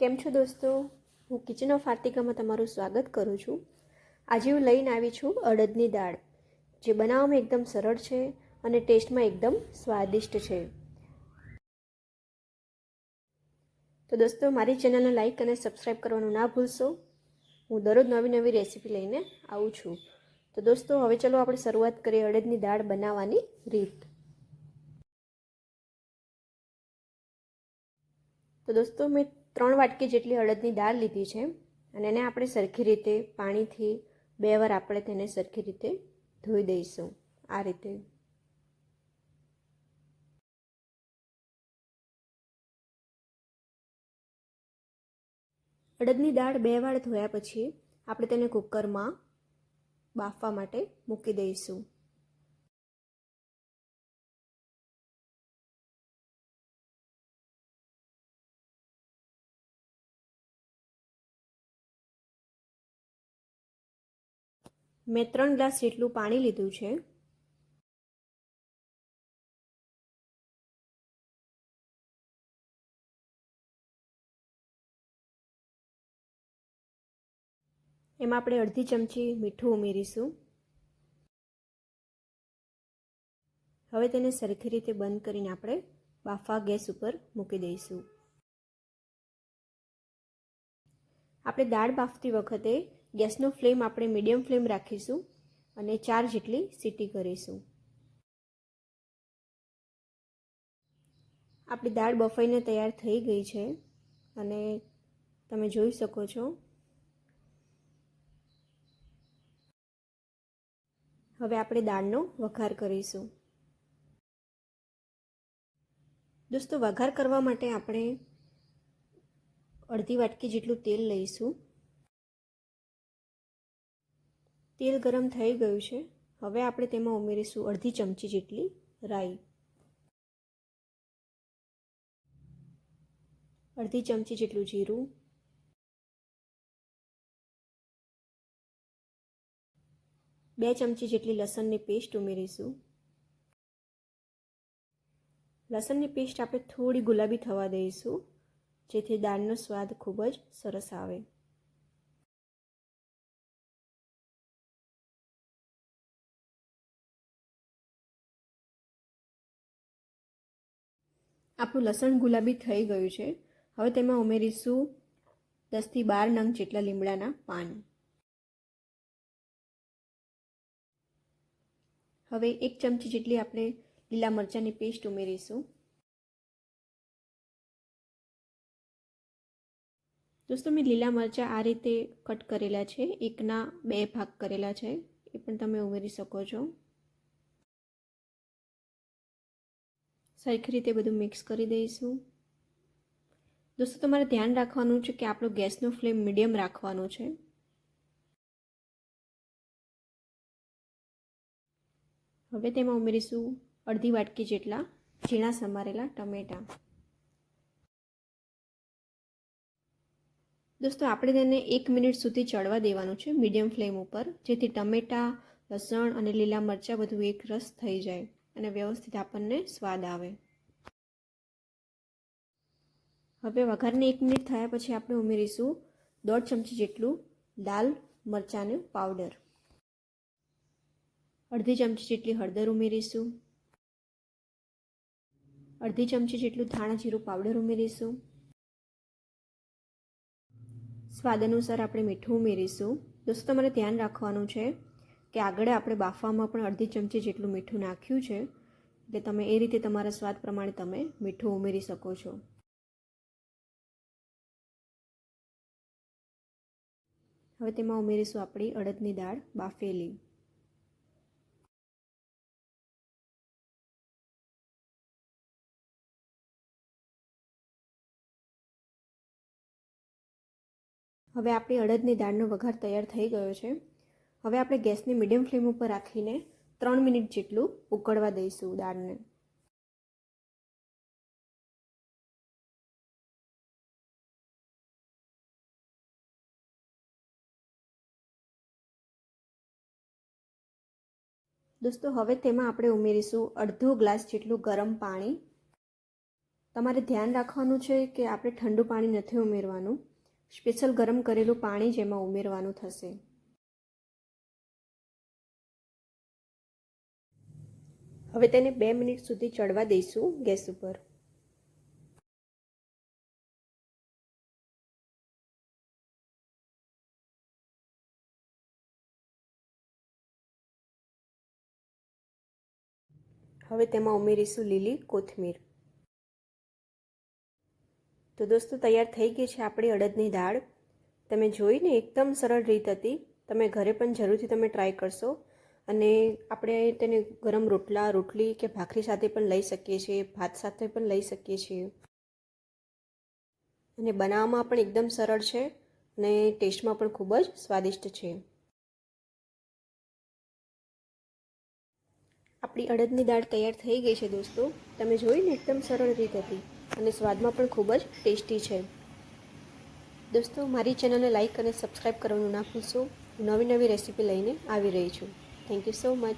કેમ છો દોસ્તો? હું કિચન ઓફ આર્તિકામાં તમારું સ્વાગત કરું છું. આજે હું લઈને આવી છું અડદની દાળ, જે બનાવવામાં એકદમ સરળ છે અને ટેસ્ટમાં એકદમ સ્વાદિષ્ટ છે. તો દોસ્તો, મારી ચેનલને લાઈક અને સબસ્ક્રાઈબ કરવાનું ના ભૂલશો. હું દરરોજ નવી નવી રેસીપી લઈને આવું છું. તો દોસ્તો, હવે ચલો આપણે શરૂઆત કરીએ અડદની દાળ બનાવવાની રીત. તો દોસ્તો, મેં ત્રણ વાટકી જેટલી અડદની દાળ લીધી છે અને એને આપણે સરખી રીતે પાણીથી બે વાર આપણે તેને સરખી રીતે ધોઈ દઈશું. આ રીતે. અડદની દાળ બે વાર ધોયા પછી આપણે તેને કુકરમાં બાફવા માટે મૂકી દઈશું. મેં ત્રણ ગ્લાસ જેટલું પાણી લીધું છે. એમાં આપણે અડધી ચમચી મીઠું ઉમેરીશું. હવે તેને સરખી રીતે બંધ કરીને આપણે બાફા ગેસ ઉપર મૂકી દઈશું. આપણે દાળ બાફતી વખતે ગેસનો ફ્લેમ આપણે મીડિયમ ફ્લેમ રાખીશું અને ચાર જેટલી સીટી કરીશું. આપણી દાળ બફાઈને તૈયાર થઈ ગઈ છે અને તમે જોઈ શકો છો. હવે આપણે દાળનો વઘાર કરીશું. દોસ્તો, વઘાર કરવા માટે આપણે અડધી વાટકી જેટલું તેલ લઈશું. તેલ ગરમ થઈ ગયું છે. હવે આપણે તેમાં ઉમેરીશું અડધી ચમચી જેટલી રાઈ. અડધી ચમચી જેટલું જીરું. બે ચમચી જેટલી લસણની પેસ્ટ ઉમેરીશું. લસણની પેસ્ટ આપણે થોડી ગુલાબી થવા દઈશું, જેથી દાળનો સ્વાદ ખૂબ જ સરસ આવે. આપણું લસણ ગુલાબી થઈ ગયું છે. હવે તેમાં ઉમેરીશું દસથી બાર નંગ જેટલા લીમડાના પાન. હવે એક ચમચી જેટલી આપણે લીલા મરચાંની પેસ્ટ ઉમેરીશું. દોસ્તો, મેં લીલા મરચાં આ રીતે કટ કરેલા છે. એકના બે ભાગ કરેલા છે. એ પણ તમે ઉમેરી શકો છો. સરખી રીતે બધું મિક્સ કરી દઈશું. દોસ્તો, તમારે ધ્યાન રાખવાનું છે કે આપણો ગેસનો ફ્લેમ મીડિયમ રાખવાનો છે. હવે તેમાં ઉમેરીશું અડધી વાટકી જેટલા ઝીણા સમારેલા ટમેટાં. દોસ્તો, આપણે તેને એક મિનિટ સુધી ચડવા દેવાનું છે મીડિયમ ફ્લેમ ઉપર, જેથી ટમેટાં, લસણ અને લીલા મરચાં બધું એક રસ થઈ જાય. અને વ્યવસ્થિત આપણને સ્વાદ આવે. હવે વઘારને એક મિનિટ થયા પછી આપણે ઉમેરીશું દોઢ ચમચી જેટલું લાલ મરચાંનું પાવડર અડધી ચમચી જેટલી હળદર ઉમેરીશું. અડધી ચમચી જેટલું ધાણા જીરું પાવડર ઉમેરીશું. સ્વાદ અનુસાર આપણે મીઠું ઉમેરીશું. દોસ્તો, તમારે ધ્યાન રાખવાનું છે કે આગળ આપણે બાફવામાં પણ અડધી ચમચી જેટલું મીઠું નાખ્યું છે, એટલે તમે એ રીતે તમારા સ્વાદ પ્રમાણે તમે મીઠું ઉમેરી શકો છો. હવે તેમાં ઉમેરીશું આપણી અડદની દાળ બાફેલી. હવે આપણી અડદની દાળનો વઘાર તૈયાર થઈ ગયો છે. હવે આપણે ગેસને મીડિયમ ફ્લેમ ઉપર રાખીને ત્રણ મિનિટ જેટલું ઉકળવા દઈશું દાળને દોસ્તો, હવે તેમાં આપણે ઉમેરીશું અડધો ગ્લાસ જેટલું ગરમ પાણી. તમારે ધ્યાન રાખવાનું છે કે આપણે ઠંડુ પાણી નથી ઉમેરવાનું. સ્પેશિયલ ગરમ કરેલું પાણી જ એમાં ઉમેરવાનું થશે. હવે તેને બે મિનિટ સુધી ચડવા દઈશું ગેસ ઉપર. હવે તેમાં ઉમેરીશું લીલી કોથમીર. તો દોસ્તો, તૈયાર થઈ ગઈ છે આપણી અડદની દાળ. તમે જોઈને એકદમ સરળ રીત હતી. તમે ઘરે પણ જરૂરથી તમે ટ્રાય કરશો. અને આપણે તેને ગરમ રોટલા, રોટલી કે ભાખરી સાથે પણ લઈ શકીએ છીએ, ભાત સાથે પણ લઈ શકીએ છીએ. અને બનાવવામાં પણ એકદમ સરળ છે અને ટેસ્ટમાં પણ ખૂબ જ સ્વાદિષ્ટ છે. આપણી અડદની દાળ તૈયાર થઈ ગઈ છે દોસ્તો. તમે જોઈને એકદમ સરળ રીત હતી અને સ્વાદમાં પણ ખૂબ જ ટેસ્ટી છે. દોસ્તો, મારી ચેનલને લાઇક અને સબસ્ક્રાઈબ કરવાનું ના ભૂલશો. નવી નવી રેસીપી લઈને આવી રહી છું. Thank you so much.